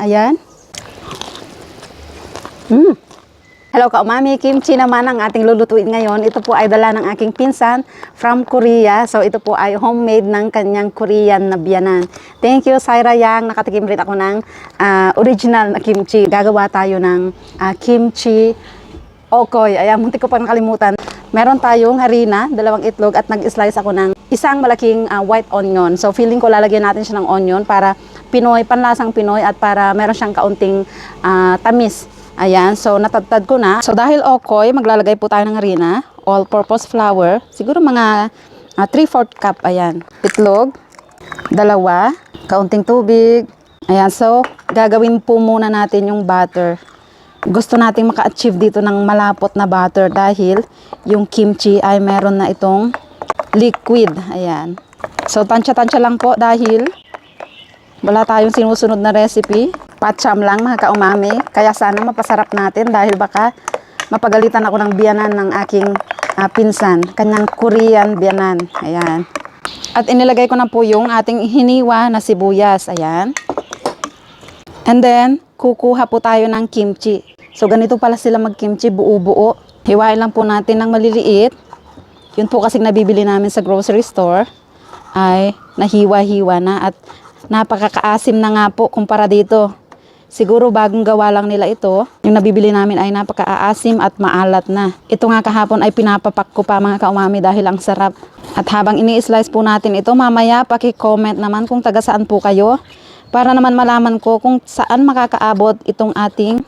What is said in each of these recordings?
Ayan. Mm. Hello ka umami, kimchi naman ang ating lulutuin ngayon. Ito po ay dala ng aking pinsan from Korea. So ito po ay homemade ng kanyang Korean na biyanan. Thank you Syra Yang, nakatikim rin ako ng ah, original na kimchi. Gagawa tayo ng ah, kimchi okoy. Ayan, muntik ko pa nakalimutan. Meron tayong harina, dalawang itlog at nag-slice ako ng isang malaking ah, white onion. So feeling ko lalagyan natin siya ng onion para Pinoy, panlasang Pinoy at para meron siyang kaunting ah, tamis. Ayan, so natatad ko na. So dahil okoy, maglalagay po tayo ng harina, all-purpose flour, siguro mga 3-4 cup, ayan. Itlog, dalawa, kaunting tubig. Ayan, so gagawin po muna natin yung butter. Gusto nating maka-achieve dito ng malapot na butter dahil yung kimchi ay meron na itong liquid. Ayan. So tansya-tansya lang po dahil wala tayong sinusunod na recipe. Patcham lang mga kaumami. Kaya sana mapasarap natin dahil baka mapagalitan ako ng biyanan ng aking ah, pinsan. Kanyang Korean biyanan. Ayan. At inilagay ko na po yung ating hiniwa na sibuyas. Ayan. And then, kukuha po tayo ng kimchi. So, ganito pala sila mag-kimchi, buo-buo. Hiwain lang po natin ng maliliit. Yun po kasi nabibili namin sa grocery store ay nahiwa-hiwa na at napakakaasim na nga po kumpara dito. Siguro bagong gawa lang nila ito. Yung nabibili namin ay napakaasim at maalat na. Ito nga kahapon ay pinapapak ko pa mga kaumami dahil ang sarap. At habang ini-slice po natin ito, mamaya paki-comment naman kung taga saan po kayo para naman malaman ko kung saan makakaabot itong ating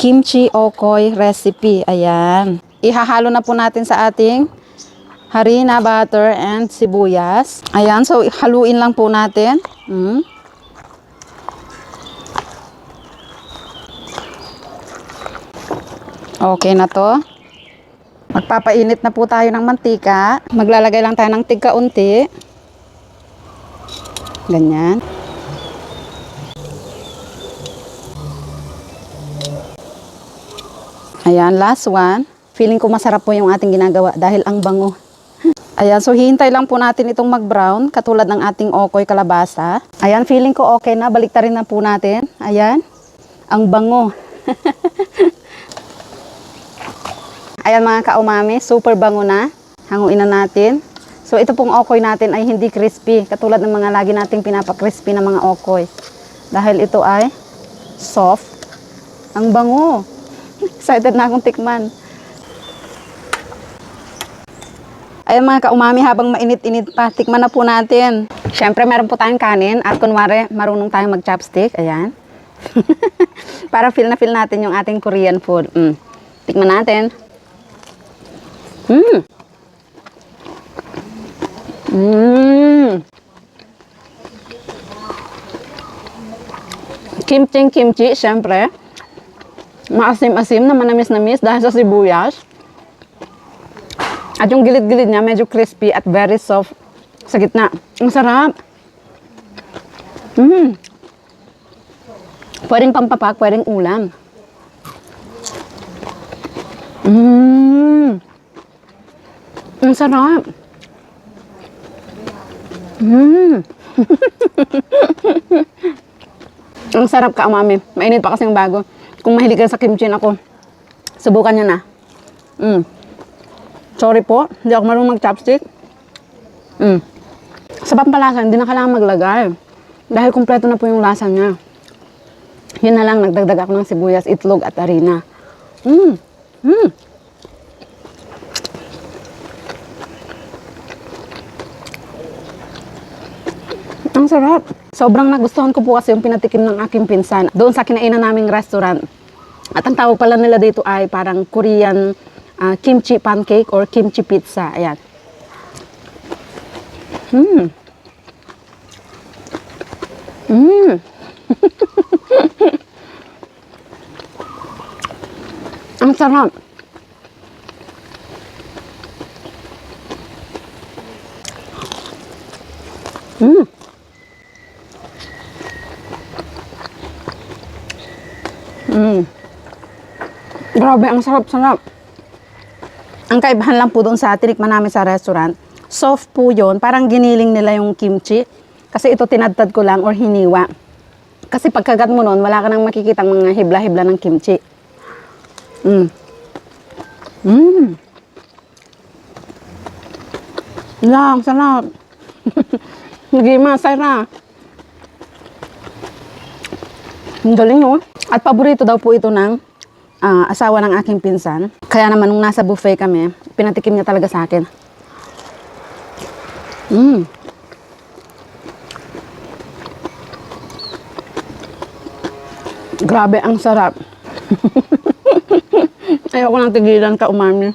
kimchi okoy recipe. Ayan. Ihahalo na po natin sa ating harina, butter, and sibuyas. Ayan, so haluin lang po natin. Mm. Okay na to. Magpapainit na po tayo ng mantika. Maglalagay lang tayo ng tigka-unti. Ganyan. Ayan, last one. Feeling ko masarap po yung ating ginagawa dahil ang bango. Ayan, so hihintay lang po natin itong mag-brown katulad ng ating okoy kalabasa. Ayan, feeling ko okay na. Baliktarin na po natin. Ayan, ang bango. Ayan mga kaumami, super bango na. Hanguin na natin. So ito pong okoy natin ay hindi crispy. Katulad ng mga lagi nating pinapa-crispy na mga okoy. Dahil ito ay soft. Ang bango. Excited na akong tikman. Ayan mga kaumami, habang mainit-init pa, tikman na po natin. Siyempre, meron po tayong kanin at kunwari, marunong tayong mag-chopstick. Ayan. Para feel na feel natin yung ating Korean food. Mm. Tikman natin. Mm. Mm. Kimchi kimchi, syempre. Maasim-asim na manamis-namis dahil sa sibuyas. At yung gilid-gilid niya, medyo crispy at very soft sa gitna. Ang sarap. Mm. Pwedeng pampapak, pwedeng ulam. Mm. Ang sarap. Mm. Ang sarap ka, mami. Mainit pa kasing bago. Kung mahilig ka sa kimchi ako, subukan niyo na. Mm. Sorry po, hindi ako marunong mag-chopstick. Mm. Sa pampalasa, hindi na kailangan maglagay. Dahil kumpleto na po yung lasa niya. Yun na lang, nagdagdag ako ng sibuyas, itlog at harina. Mm. Mm. Ang sarap. Sobrang nagustuhan ko po kasi yung pinatikim ng aking pinsan doon sa kinainan naming restaurant. At ang tawag pala nila dito ay parang Korean ah, kimchi pancake or kimchi pizza. Ayan. Hmm. Hmm. ang sarap. Hmm. Mm. Grabe, ang sarap-sarap. Ang kaibahan lang po doon sa tinikman namin sa restaurant, soft po yon parang giniling nila yung kimchi. Kasi ito tinadtad ko lang or hiniwa. Kasi pagkagat mo nun, wala ka nang makikita mga hibla-hibla ng kimchi. Mm. Mm. Lang, sarap. Hindi masara. Ang galing, no? At paborito daw po ito ng ah, asawa ng aking pinsan. Kaya naman, nung nasa buffet kami, pinatikim niya talaga sa akin. Mm. Grabe, ang sarap. Ayoko nang tigilan ka, umami.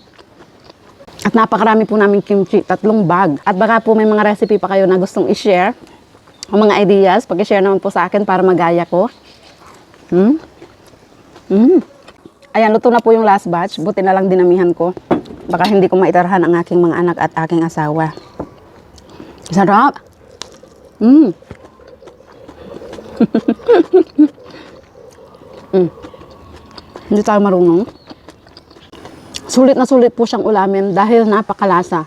At napakarami po namin kimchi, tatlong bag. At baka po may mga recipe pa kayo na gustong i-share. O mga ideas, pag-share naman po sa akin para magaya ko. Hmm? Hmm. Ayan, luto na po yung last batch. Buti na lang dinamihan ko. Baka hindi ko maitarhan ang aking mga anak at aking asawa. Sarap! Hmm. mm. Hindi tayo marunong. Sulit na sulit po siyang ulamin dahil napakalasa.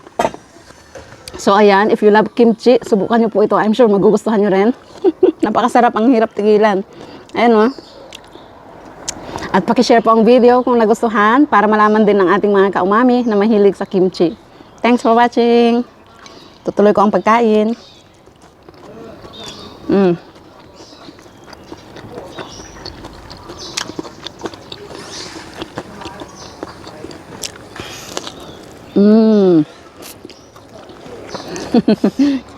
So ayan, if you love kimchi, subukan niyo po ito. I'm sure magugustuhan niyo rin. Napakasarap, ang hirap tigilan. Ayan o. At pakishare po ang video kung nagustuhan para malaman din ng ating mga kaumami na mahilig sa kimchi. Thanks for watching. Tutuloy ko ang pagkain. Mm. Mm.